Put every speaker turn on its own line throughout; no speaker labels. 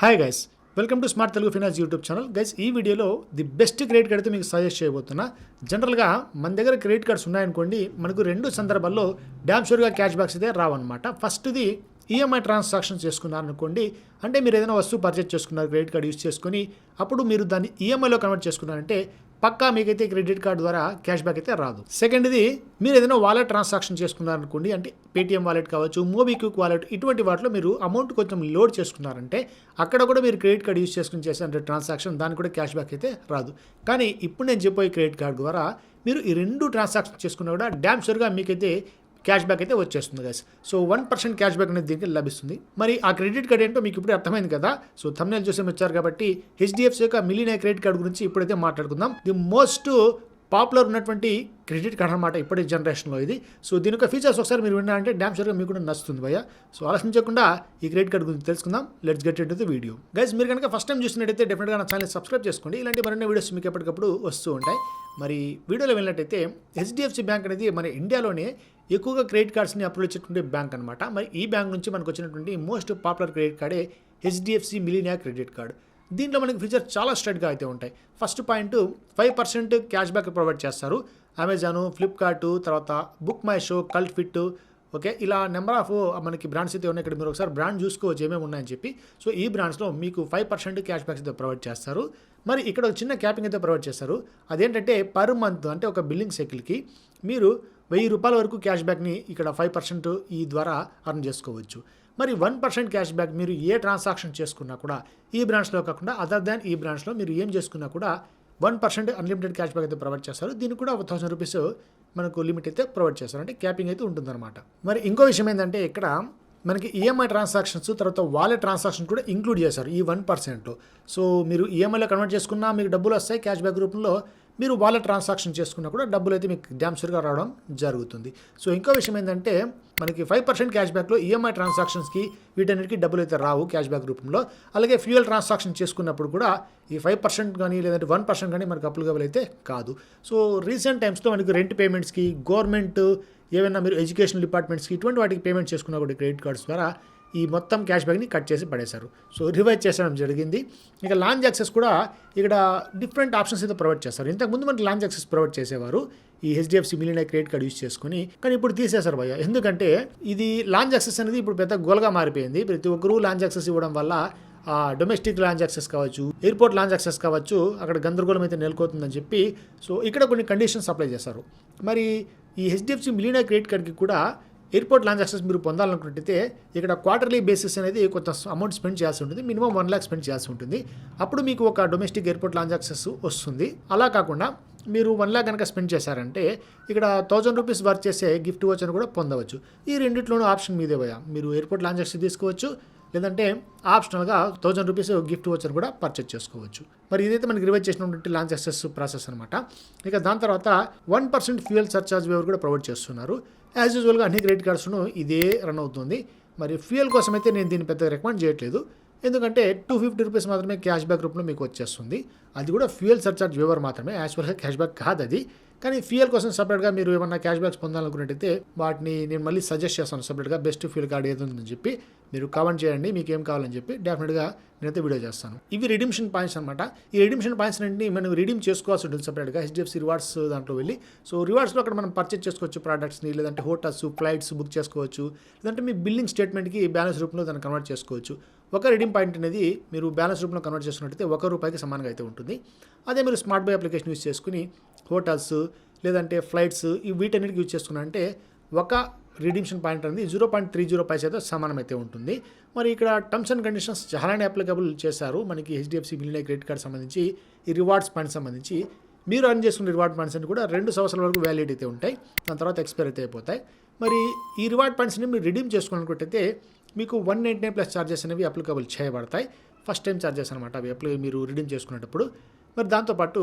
Hi guys welcome to smart Telugu finance YouTube channel guys ఈ వీడియోలో the best credit card అయితే మీకు suggest చేయబోతున్నా. జనరల్గా మన దగ్గర క్రెడిట్ కార్డ్స్ ఉన్నాయనుకోండి మనకు రెండు సందర్భాల్లో డ్యామ్ షూర్గా క్యాష్ బ్యాక్స్ అయితే రావన్నమాట. ఫస్ట్ది ఈఎంఐ ట్రాన్సాక్షన్ చేసుకున్నారనుకోండి అంటే మీరు ఏదైనా వస్తువు పర్చేజ్ చేసుకున్నారు క్రెడిట్ కార్డ్ యూస్ చేసుకుని అప్పుడు మీరు దాన్ని ఈఎంఐలో కన్వర్ట్ చేసుకున్నారంటే పక్కా మీకైతే క్రెడిట్ కార్డు ద్వారా క్యాష్ బ్యాక్ అయితే రాదు. సెకండ్ది మీరు ఏదైనా వాలెట్ ట్రాన్సాక్షన్ చేసుకున్నారనుకోండి అంటే పేటిఎం వాలెట్ కావచ్చు మోబిక్విక్ వాలెట్ ఇటువంటి వాటిలో మీరు అమౌంట్ కొంచెం లోడ్ చేసుకున్నారంటే అక్కడ కూడా మీరు క్రెడిట్ కార్డ్ యూస్ చేసుకుని చేసిన ట్రాన్సాక్షన్ దానికి కూడా క్యాష్ బ్యాక్ అయితే రాదు. కానీ ఇప్పుడు నేను చెప్పే క్రెడిట్ కార్డు ద్వారా మీరు ఈ రెండు ట్రాన్సాక్షన్ చేసుకున్నా కూడా డ్యామ్ షూర్గా మీకైతే క్యాష్ బ్యాక్ అయితే వచ్చేస్తుంది guys so one percent cash back అనేది దీనికి లభిస్తుంది. మరి ఆ క్రెడిట్ కార్డ్ ఏంటో మీకు ఇప్పుడు అర్థమైంది కదా. సో తమ్నేల్ చూసే వచ్చారు కాబట్టి హెచ్డిఎఫ్సి యొక్క మిలీనియర్ క్రెడిట్ కార్డ్ గురించి ఇప్పుడైతే మాట్లాడుకుందాం. ది మోస్ట్ పాపులర్ ఉన్నటువంటి క్రెడిట్ కార్డ్ అనమాట ఇప్పటి జనరేషన్లో ఇది. సో దీని యొక్క ఫీచర్స్ ఒకసారి మీరు విన్నారంటే డ్యామ్ షూర్గా మీకు కూడా నచ్చుతుంది భయ్య. సో ఆలోచించకుండా ఈ క్రెడిట్ కార్డ్ గురించి తెలుసుకుందాం. Let's get it the video guys మీరు కనుక ఫస్ట్ టైం చూసినట్టయితే డెఫినెట్గా నా ఛానల్ సబ్స్క్రైబ్ చేసుకోండి. ఇలాంటి మరిన్ని వీడియోస్ మీకు ఎప్పటికప్పుడు వస్తూ ఉంటాయి. మరి వీడియోలో వెళ్ళినట్టయితే హెచ్డిఎఫ్సి బ్యాంక్ అనేది మన ఇండియాలోనే ఎక్కువగా క్రెడిట్ కార్డ్స్ని అప్రూవ్ ఇచ్చేటువంటి బ్యాంక్ అనమాట మరి ఈ బ్యాంక్ నుంచి మనకు వచ్చినటువంటి మోస్ట్ పాపులర్ క్రెడిట్ కార్డే హెచ్డిఎఫ్సి మిలినియా క్రెడిట్ కార్డ్. దీంట్లో మనకి ఫీచర్ చాలా స్ట్రైట్గా అయితే ఉంటాయి. First point five percent cash back provide చేస్తారు. అమెజాను ఫ్లిప్కార్టు తర్వాత book my show cult fit okay? ఇలా నెంబర్ ఆఫ్ మనకి బ్రాండ్స్ అయితే ఉన్నాయి. ఇక్కడ మీరు ఒకసారి బ్రాండ్ చూసుకోవచ్చు ఏమేమి ఉన్నాయని చెప్పి. సో ఈ బ్రాండ్స్లో మీకు ఫైవ్ పర్సెంట్ క్యాష్ బ్యాక్స్ అయితే ప్రొవైడ్ చేస్తారు. మరి ఇక్కడ ఒక చిన్న క్యాపింగ్ అయితే ప్రొవైడ్ చేస్తారు. అదేంటంటే పర్ మంత్ అంటే ఒక బిల్లింగ్ సైకిల్కి మీరు వెయ్యి రూపాయల వరకు క్యాష్ బ్యాక్ని ఇక్కడ ఫైవ్ పర్సెంట్ ఈ ద్వారా అర్న్ చేసుకోవచ్చు. మరి వన్ పర్సెంట్ క్యాష్ బ్యాక్ మీరు ఏ ట్రాన్సాక్షన్ చేసుకున్నా కూడా ఈ బ్రాంచ్లో కాకుండా అదర్ దాన్ ఈ బ్రాంచ్లో మీరు ఏం చేసుకున్నా కూడా one percent unlimited cash back అయితే ప్రొవైడ్ చేస్తారు. దీనికి కూడా ఒక థౌసండ్ రూపీస్ మనకు లిమిట్ అయితే ప్రొవైడ్ చేస్తారు. అంటే క్యాపింగ్ అయితే ఉంటుందన్నమాట. మరి ఇంకో విషయం ఏంటంటే ఇక్కడ మనకి ఈఎంఐ ట్రాన్సాక్షన్స్ తర్వాత వాలెట్ ట్రాన్సాక్షన్ కూడా ఇంక్లూడ్ చేశారు ఈ వన్ పర్సెంట్లో సో మీరు ఈఎంఐలో కన్వర్ట్ చేసుకున్నా మీకు డబ్బులు వస్తాయి క్యాష్ బ్యాక్ రూపంలో మీరు వాలెట్ ట్రాన్సాక్షన్ చేసుకున్నా కూడా డబ్బులు అయితే మీకు డ్యామ్సర్గా రావడం జరుగుతుంది. సో ఇంకో విషయం ఏంటంటే మనకి ఫైవ్ పర్సెంట్ క్యాష్ బ్యాక్లో ఈఎంఐ ట్రాన్సాక్షన్స్కి వీటన్నిటికీ డబ్బులు అయితే రావు క్యాష్ బ్యాక్ రూపంలో. అలాగే ఫ్యూయల్ ట్రాన్సాక్షన్ చేసుకున్నప్పుడు కూడా ఈ ఫైవ్ పర్సెంట్ కానీ లేదంటే వన్ పర్సెంట్ కానీ మనకు అప్లికబుల్ అయితే కాదు. సో రీసెంట్ టైమ్స్లో మనకి రెంట్ పేమెంట్స్కి గవర్నమెంట్ ఏమైనా మీరు ఎడ్యుకేషన్ డిపార్ట్మెంట్స్కి ఇటువంటి వాటికి పేమెంట్ చేసుకున్న కూడా క్రెడిట్ కార్డ్స్ ద్వారా ఈ మొత్తం క్యాష్ బ్యాక్ని కట్ చేసి పడేశారు. సో రివైజ్ చేసడం జరిగింది. ఇక లాంచ్ యాక్సెస్ కూడా ఇక్కడ డిఫరెంట్ ఆప్షన్స్ అయితే ప్రొవైడ్ చేస్తారు. ఇంతకుముందు మనకి లాంచ్ యాక్సెస్ ప్రొవైడ్ చేసేవారు. ఈ HDFC million credit card use చేసుకుని కానీ ఇప్పుడు తీసేశారు భయ ఎందుకంటే ఇది లాంచ్ యాక్సెస్ అనేది ఇప్పుడు పెద్ద గోల్గా మారిపోయింది. ప్రతి ఒక్కరూ లాంచ్ యాక్సెస్ ఇవ్వడం వల్ల డొమెస్టిక్ లాంచ్ యాక్సెస్ కావచ్చు ఎయిర్పోర్ట్ లాంచ్ యాక్సెస్ కావచ్చు అక్కడ గందరగోళం అయితే నెలకొతుందని చెప్పి సో ఇక్కడ కొన్ని కండిషన్స్ అప్లై చేశారు. మరి ఈ హెచ్డిఎఫ్సి మిలియన్ క్రెడిట్ కార్డ్కి కూడా ఎయిర్పోర్ట్ లాంచ్ యాక్సెస్ మీరు పొందాలనుకుంటే ఇక్కడ క్వార్టర్లీ బేసిస్ అనేది కొంత అమౌంట్ స్పెండ్ చేయాల్సి ఉంటుంది మినిమం వన్ ల్యాక్ స్పెండ్ చేయాల్సి ఉంటుంది. అప్పుడు మీకు ఒక డొమెస్టిక్ ఎయిర్పోర్ట్ లాంచ్ యాక్సెస్ వస్తుంది. అలా కాకుండా మీరు వన్ ల్యాక్ కనుక స్పెండ్ చేశారంటే ఇక్కడ థౌజండ్ రూపీస్ వర్క్ చేసే గిఫ్ట్ వచ్చని కూడా పొందవచ్చు. ఈ రెండిట్లోనూ ఆప్షన్ మీదే పోయా మీరు ఎయిర్పోర్ట్ లాంచ్ యాక్సెస్ తీసుకోవచ్చు లేదంటే ఆప్షనల్గా థౌజండ్ రూపీస్ గిఫ్ట్ వచ్చని కూడా పర్చేస్ చేసుకోవచ్చు. మరి ఇదైతే మనకి రివైజ్ చేసినటువంటి లాంచ్ ఎస్ఎస్ ప్రాసెస్ అనమాట ఇక దాని తర్వాత one percent fuel surcharge waiver కూడా ప్రొవైడ్ చేస్తున్నారు. యాజ్ యూజువల్గా అన్ని క్రెడిట్ కార్డ్స్ను ఇదే రన్ అవుతుంది. మరి ఫ్యూయల్ కోసం అయితే నేను దీన్ని పెద్దగా రికమెండ్ చేయట్లేదు. ఎందుకంటే టూ ఫిఫ్టీ రూపీస్ మాత్రమే క్యాష్ బ్యాక్ రూపంలో మీకు వచ్చేస్తుంది. అది కూడా ఫ్యూయల్ సర్చార్జ్ వేవర్ మాత్రమే. యాక్చువల్గా క్యాష్ బ్యాక్ కాదు అది కానీ ఫ్యూయల్ కోసం సపరేట్గా మీరు ఏమన్నా క్యాష్ బ్యాక్స్ పొందాలనుకున్నట్టయితే వాటిని నేను మళ్ళీ సజెస్ట్ చేస్తాను సపరేట్గా బెస్ట్ ఫ్యూయల్ కార్డ్ ఏది ఉందని చెప్పి. మీరు కామెంట్ చేయండి మీకు ఏం కావాలని చెప్పి డెఫినెట్గా నేనైతే వీడియో చేస్తాను. ఇవి రిడిమ్షన్ పాయింట్స్ అనమాట ఈ రిడిమ్షన్ పాయింట్స్ అన్ని మనం రిడీమ్ చేసుకోవాల్సి ఉంటుంది సపరేట్గా. హెచ్డిఎఫ్సి రివార్డ్స్ దాంట్లో వెళ్ళి. సో రివార్డ్స్లో అక్కడ మనం పర్చేస్ చేసుకోవచ్చు ప్రోడక్ట్స్ని లేదంటే హోటల్స్ ఫ్లైట్స్ బుక్ చేసుకోవచ్చు. లేదంటే మీ బిల్లింగ్ స్టేట్మెంట్కి బ్యాలెన్స్ రూపంలో దాన్ని కన్వర్ట్ చేసుకోవచ్చు. ఒక రిడీమ్ పాయింట్ అనేది మీరు బ్యాలెన్స్ రూపంలో కన్వర్ట్ చేసుకున్నట్టయితే ఒక రూపాయికి సమానంగా అయితే ఉంటుంది. అదే మీరు స్మార్ట్ బై అప్లికేషన్ యూస్ చేసుకుని హోటల్స్ లేదంటే ఫ్లైట్స్ ఈ వీటన్నిటికి యూజ్ చేసుకున్నారంటే ఒక రిడీమ్షన్ పాయింట్ అనేది zero point three zero paise అయితే సమానమైతే ఉంటుంది. మరి ఇక్కడ టర్మ్స్ అండ్ కండిషన్స్ చాలానే అప్లికబుల్ చేశారు. మనకి హెచ్డిఎఫ్సి మిలియన్ క్రెడిట్ కార్డ్ సంబంధించి ఈ రివార్డ్స్ పాయింట్ సంబంధించి. మీరు అర్న్ చేసుకున్న రివార్డ్ పాయింట్స్ అని కూడా రెండు సంవత్సరాల వరకు వ్యాలిడ్ అయితే ఉంటాయి. దాని తర్వాత ఎక్స్పైర్ అయితే అయిపోతాయి. మరి ఈ రివార్డ్ పాయింట్స్ని మీరు రిడీమ్ చేసుకోవాలనుకుంటే మీకు one ninety nine plus charges అనేవి అప్లికబుల్ చేయబడతాయి. ఫస్ట్ టైం ఛార్జెస్ అనమాట అవి అప్లై మీరు రిడీమ్ చేసుకునేటప్పుడు మరి దాంతోపాటు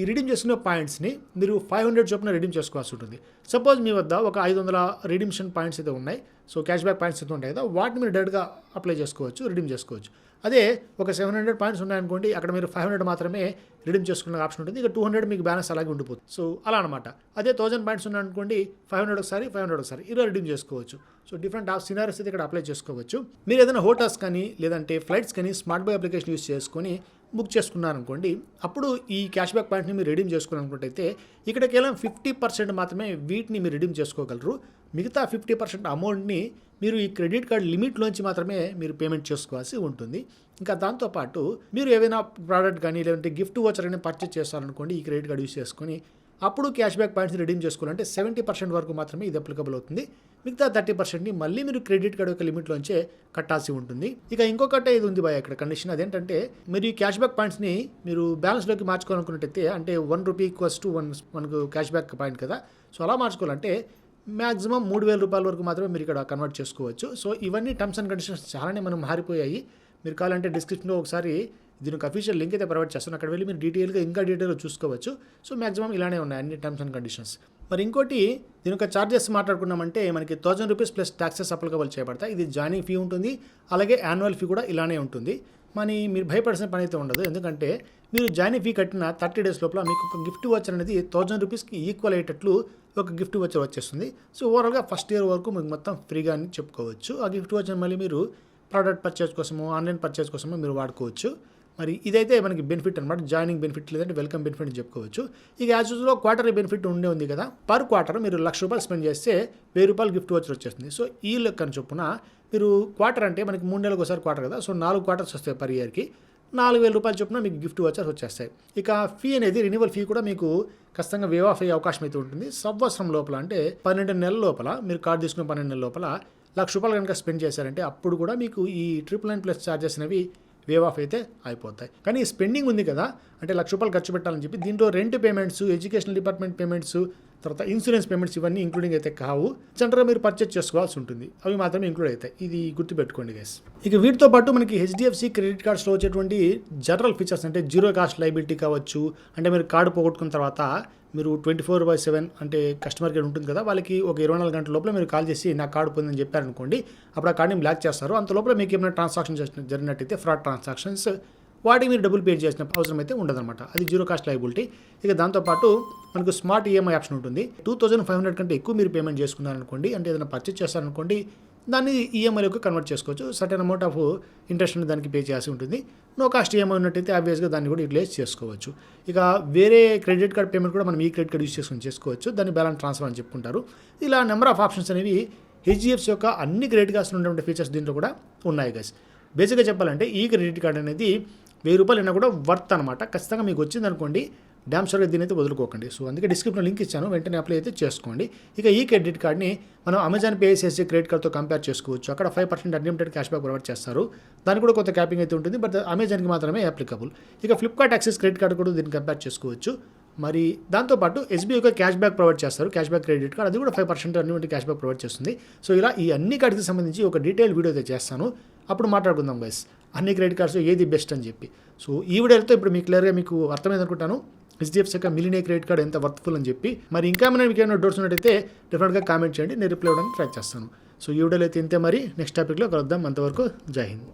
ఈ రిడీమ్ చేసుకునే పాయింట్స్ని మీరు ఫైవ్ హండ్రెడ్ చొప్పున రిడీమ్ చేసుకోవాల్సి ఉంటుంది. సపోజ్ మీ వద్ద ఒక ఐదు వందల రిడీమ్షన్ పాయింట్స్ అయితే ఉన్నాయి. సో క్యాష్ బ్యాక్ పాయింట్స్ అయితే ఉంటాయి కదా వాటిని మీరు డైరెక్ట్గా అప్లై చేసుకోవచ్చు రిడీమ్ చేసుకోవచ్చు. అదే ఒక సెవెన్ హండ్రెడ్ పాయింట్స్ ఉన్నాయనుకోండి అక్కడ మీరు ఫైవ్ హండ్రెడ్ మాత్రమే రిడీమ్ చేసుకునే ఆప్షన్ ఉంటుంది. ఇక టూ హండ్రెడ్ మీకు బ్యాలెన్స్ అలాగే ఉండిపోతుంది. సో అలా అనమాట అదే థౌసండ్ పాయింట్స్ ఉన్నాయనుకోండి ఫైవ్ హండ్రెడ్ ఒకసారి ఫైవ్ హండ్రెడ్ ఒకసారి ఇలా రిడీమ్ చేసుకోవచ్చు. సో డిఫరెంట్ ఆఫ్ సినారీస్ అయితే ఇక్కడ అప్లై చేసుకోవచ్చు. మీరు ఏదైనా హోటల్స్ కానీ లేదంటే ఫ్లైట్స్ కానీ స్మార్ట్ బై అప్లికేషన్ యూస్ చేసుకొని బుక్ చేసుకున్నారనుకోండి అప్పుడు ఈ క్యాష్ బ్యాక్ పాయింట్ని మీరు రిడీమ్ చేసుకోవాలనుకుంటే ఇక్కడ కేవలం ఫిఫ్టీ పర్సెంట్ మాత్రమే వీటిని మీరు రిడీమ్ చేసుకోగలరు. మిగతా ఫిఫ్టీ పర్సెంట్ అమౌంట్ని మీరు ఈ క్రెడిట్ కార్డ్ లిమిట్లోంచి మాత్రమే మీరు పేమెంట్ చేసుకోవాల్సి ఉంటుంది. ఇంకా దాంతోపాటు మీరు ఏదైనా ప్రోడక్ట్ కానీ లేదంటే గిఫ్ట్ వాచర్ పర్చేజ్ పర్చేస్ చేస్తారనుకోండి ఈ క్రెడిట్ కార్డ్ యూస్ చేసుకొని అప్పుడు క్యాష్ బ్యాక్ పాయింట్స్ రిడీమ్ చేసుకోవాలంటే సెవెంటీ పర్సెంట్ వరకు మాత్రమే ఇది అప్లికబుల్ అవుతుంది. మిగతా థర్టీ పర్సెంట్ని మళ్ళీ మీరు క్రెడిట్ కార్డ్ యొక్క లిమిట్లోంచే కట్టాల్సి ఉంటుంది. ఇక ఇంకొకటే ఇది ఉంది బాయ్ ఇక్కడ కండిషన్ అదేంటంటే మీరు ఈ క్యాష్ బ్యాక్ పాయింట్స్ని మీరు బ్యాలెన్స్లోకి మార్చుకోవాలనుకున్నట్టయితే అంటే one rupee equals to one మనకు క్యాష్ బ్యాక్ పాయింట్ కదా. సో అలా మార్చుకోవాలంటే మ్యాక్సిమం మూడు వేల రూపాయల వరకు మాత్రమే మీరు ఇక్కడ కన్వర్ట్ చేసుకోవచ్చు. సో ఇవన్నీ టర్మ్స్ అండ్ కండిషన్స్ చాలానే మనం మారిపోయాయి. మీరు కావాలంటే డిస్క్రిప్షన్లో ఒకసారి దీనికి అఫీషియల్ లింక్ అయితే ప్రొవైడ్ చేస్తాను. అక్కడ వెళ్ళి మీరు డీటెయిల్గా ఇంకా డీటెయిల్గా చూసుకోవచ్చు. సో మాక్సిమం ఇలానే ఉన్నాయి అన్ని టర్మ్స్ అండ్ కండిషన్స్ మరి ఇంకోటి దీని యొక్క ఛార్జెస్ మాట్లాడుకున్నామంటే మనకి thousand rupees plus taxes applicable చేయబడతాయి. ఇది జాయినింగ్ ఫీ ఉంటుంది. అలాగే యాన్యువల్ ఫీ కూడా ఇలానే ఉంటుంది. మనీ మీరు భయపడాల్సిన పని అయితే ఉండదు. ఎందుకంటే మీరు జాయినింగ్ ఫీ కట్టిన థర్టీ డేస్ లోపల మీకు ఒక గిఫ్ట్ వచ్చర్ అనేది థౌజండ్ రూపీస్కి ఈక్వల్ అయ్యేటట్లు ఒక గిఫ్ట్ వచ్చర్ వచ్చేస్తుంది. సో ఓవరాల్గా ఫస్ట్ ఇయర్ వరకు మీకు మొత్తం ఫ్రీగా అని చెప్పుకోవచ్చు. ఆ గిఫ్ట్ వచ్చర్ మళ్ళీ మీరు ప్రోడక్ట్ పర్చేస్ కోసము ఆన్లైన్ పర్చేస్ కోసము మీరు వాడుకోవచ్చు. మరి ఇదైతే మనకి బెనిఫిట్ అనమాట జాయినింగ్ బెనిఫిట్ లేదంటే వెల్కమ్ బెనిఫిట్ అని చెప్పుకోవచ్చు. ఇక యాజ్ యూజ్లో క్వార్టర్లీ బెనిఫిట్ ఉండే ఉంది కదా. పర్ క్వార్టర్ మీరు లక్ష రూపాయలు స్పెండ్ చేస్తే వెయ్యి రూపాయలు గిఫ్ట్ వచ్చి వచ్చేస్తుంది. సో ఈ లెక్కన చొప్పున మీరు క్వార్టర్ అంటే మనకి మూడు నెలలకు ఒకసారి క్వార్టర్ కదా. సో నాలుగు క్వార్టర్స్ వస్తాయి పర్ ఇయర్కి నాలుగు వేల రూపాయలు చొప్పున మీకు గిఫ్ట్ వచ్చర్స్ వచ్చేస్తాయి. ఇక ఫీ అనేది రెన్యువల్ ఫీ కూడా మీకు ఖచ్చితంగా వేవ్ ఆఫ్ అయ్యే అవకాశం అయితే ఉంటుంది. సంవత్సరం లోపల అంటే పన్నెండు నెలల లోపల మీరు కార్డు తీసుకున్న పన్నెండు నెలల లోపల లక్ష రూపాయలు కనుక స్పెండ్ చేశారంటే అప్పుడు కూడా మీకు ఈ ట్రిపుల్ నైన్ ప్లస్ ఛార్జెస్ అనేవి వేవ్ ఆఫ్ అయితే అయిపోతాయి. కానీ స్పెండింగ్ ఉంది కదా అంటే లక్ష రూపాయలు ఖర్చు పెట్టాలని చెప్పి దీంట్లో rent payments education department payments తర్వాత ఇన్సూరెన్స్ పేమెంట్స్ ఇవన్నీ ఇంక్లూడింగ్ అయితే కావు. జనరల్గా మీరు పర్చేస్ చేసుకోవాల్సి ఉంటుంది. అవి మాత్రమే ఇంక్లూడ్ అవుతాయి ఇది గుర్తుపెట్టుకోండి గైస్ ఇక వీటితో పాటు మనకి హెచ్డిఎఫ్సి క్రెడిట్ కార్డ్స్లో వచ్చేటువంటి జనరల్ ఫీచర్స్ అంటే జీరో కాస్ట్ లైబిలిటీ కావచ్చు అంటే మీరు కార్డు పోగొట్టుకున్న తర్వాత మీరు ట్వంటీ ఫోర్ బై సెవెన్ అంటే కస్టమర్ కేర్ ఉంటుంది కదా వాళ్ళకి ఒక ఇరవై నాలుగు గంటల లోపల మీరు కాల్ చేసి నా కార్డు పొందని చెప్పారనుకోండి అప్పుడు ఆ కార్డుని బ్లాక్ చేస్తారు. అంత లోపల మీకు ఏమైనా ట్రాన్సాక్షన్ జరిగినట్టయితే ఫ్రాడ్ ట్రాన్సాక్షన్స్ వాటికి మీరు డబ్బులు పే చేసిన అవసరం అయితే ఉండదన్నమాట. అది జీరో కాస్ట్ లైబిలిటీ ఇక దాంతోపాటు మనకు స్మార్ట్ ఈఎంఐ ఆప్షన్ ఉంటుంది. టూ థౌసండ్ ఫైవ్ హండ్రెడ్ కంటే ఎక్కువ మీరు పేమెంట్ చేసుకున్నారనుకోండి అంటే ఏదైనా పర్చేస్ చేస్తారనుకోండి దాన్ని ఈఎంఐలోకి కన్వర్ట్ చేసుకోవచ్చు. సర్టెన్ అమౌంట్ ఆఫ్ ఇంట్రెస్ట్ దానికి పే చేయాల్సి ఉంటుంది. నో కాస్ట్ ఈఎంఐ ఉన్నట్టయితే ఆబ్వియస్గా దాన్ని కూడా యూటిలైజ్ చేసుకోవచ్చు. ఇక వేరే క్రెడిట్ కార్డ్ పేమెంట్ కూడా మనం ఈ క్రెడిట్ కార్డ్ యూస్ చేసుకుని చేసుకోవచ్చు. దాన్ని బ్యాలెన్స్ ట్రాన్స్ఫర్ అని చెప్పుకుంటారు. ఇలా నెంబర్ ఆఫ్ ఆప్షన్స్ అనేవి హెచ్డిఎఫ్సి యొక్క అన్ని క్రెడిట్ కార్డ్స్ ఉన్నటువంటి ఫీచర్స్ దీంట్లో కూడా ఉన్నాయి గైస్ బేసిక్గా చెప్పాలంటే ఈ క్రెడిట్ కార్డ్ అనేది వెయ్యి రూపాయలు అయినా కూడా వర్త్ అనమాట ఖచ్చితంగా మీకు వచ్చింది అనుకోండి డ్యామ్ షూర్గా దీని అయితే వదులుకోకండి. సో అందుకే డిస్క్రిప్షన్లో లింక్ ఇచ్చాను వెంటనే అప్లై అయితే చేసుకోండి. ఇక ఈ క్రెడిట్ కార్డ్ని మనం అమెజాన్ పే చేసి క్రెడిట్ కార్డ్తో కంపేర్ చేసుకోవచ్చు. అక్కడ five percent unlimited cash back provide చేస్తారు. దానికి కూడా కొంత క్యాపింగ్ అయితే ఉంటుంది బట్ అమెజాన్కి మాత్రమే అప్లికబుల్ ఇక ఫ్లిప్కార్ట్ యాక్సెస్ క్రెడిట్ కార్డు కూడా దీన్ని కంపేర్ చేసుకోవచ్చు. మరి దాంతోపాటు ఎస్బీఐ యొక్క క్యాష్ బ్యాక్ ప్రొవైడ్ చేస్తారు క్యాష్ బ్యాక్ క్రెడిట్ కార్డ్ అది కూడా five percent unlimited cash back provide చేస్తుంది. సో ఇలా ఈ అన్ని కార్డ్కి సంబంధించి ఒక డీటెయిల్ వీడియో అయితే చేస్తాను. అప్పుడు మాట్లాడుకుందాం గైస్ అన్ని క్రెడిట్ కార్డ్స్ ఏది బెస్ట్ అని చెప్పి. సో ఈ వీడియోతో ఇప్పుడు మీకు క్లియర్గా మీకు అర్థమైంది అనుకుంటాను. హెచ్డిఎఫ్సీ యొక్క మిలినే క్రెడిట్ కార్డ్ ఎంత వర్త్ఫుల్ అని చెప్పి. మరి ఇంకా ఏమైనా మీకు ఏమైనా డౌట్స్ ఉన్నట్టయితే డెఫినెట్గా కామెంట్ చేయండి. నేను రిప్లై ఇవ్వడానికి ట్రై చేస్తాను. సో ఈ వీడియోలో అయితే ఇంతే మరి. నెక్స్ట్ టాపిక్లో కలుద్దాం. అంతవరకు జై హింద్.